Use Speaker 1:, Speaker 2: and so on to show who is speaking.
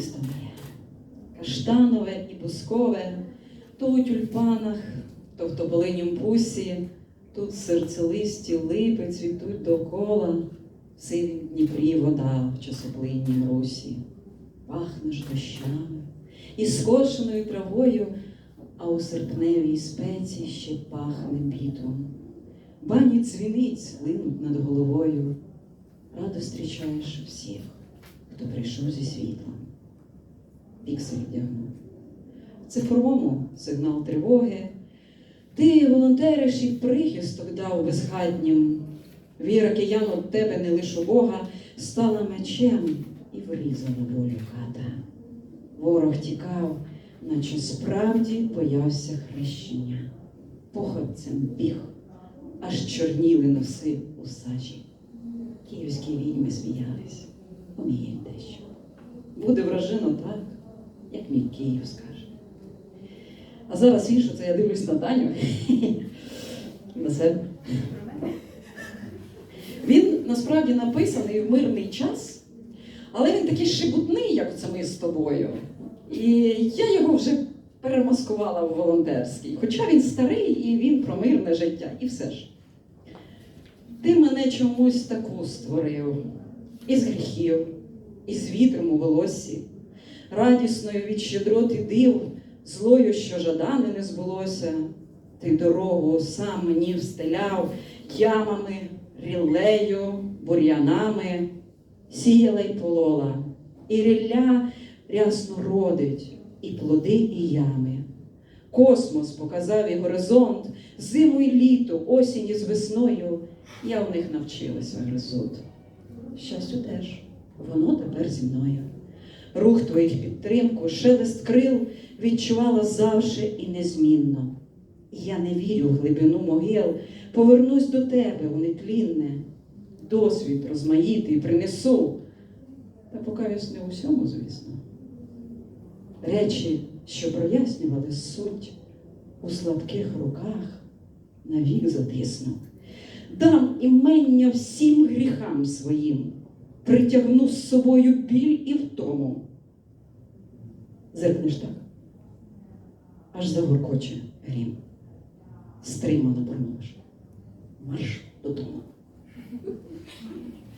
Speaker 1: місто. Каштанове і бускове, то у тюльпанах, то в тополинім пусі, тут серцелисті липи цвітуть докола, в синім Дніпрі вода в часоплиннім русі. Пахнеш дощами і скошеною травою, а у серпневій спеці ще пахне бітом. Бані дзвіниць линуть над головою. Радо зустрічаєш всіх, хто прийшов зі світлом. Піксель вдягнув. Цифровому сигнал тривоги. Ти волонтериш і прихисток дав безхатнім. Віра киян от тебе не лише Бога, стала мечем і врізала волю хата. Ворог тікав, наче справді боявся хрещення. Походцем біг, аж чорніли носи у сажі. Київські відьми сміялись, уміють дещо. Буде вражено так, як мій Київ скаже. А зараз інше, це я дивлюсь на Таню. На себе. Він насправді написаний в мирний час, але він такий шибутний, як це ми з тобою. І я його вже перемаскувала в волонтерський. Хоча він старий і він про мирне життя, і все ж. Ти мене чомусь таку створив, із гріхів, із вітром у волоссі, радісною від щедрот і див, злою, що жадане не збулося. Ти дорогу сам мені встеляв ямами, ріллею, бур'янами, сіяла й полола, і рілля рясно родить, і плоди, і ями. Космос показав і горизонт, зиму і літо, осінь із весною. Я в них навчилася гризут. Щастю теж, воно тепер зі мною. Рух твоїх підтримку, шелест крил відчувала завжди і незмінно. Я не вірю в глибину могил, повернусь до тебе у нетлінне, досвід розмаїтий принесу, та покаюсь не у всьому, звісно. Речі, що прояснювали суть, у слабких руках навік затисну. Дам імення всім гріхам своїм, притягну з собою біль і втому. Зиркнеш так, аж загоркоче грім. Стримано промовиш. Марш.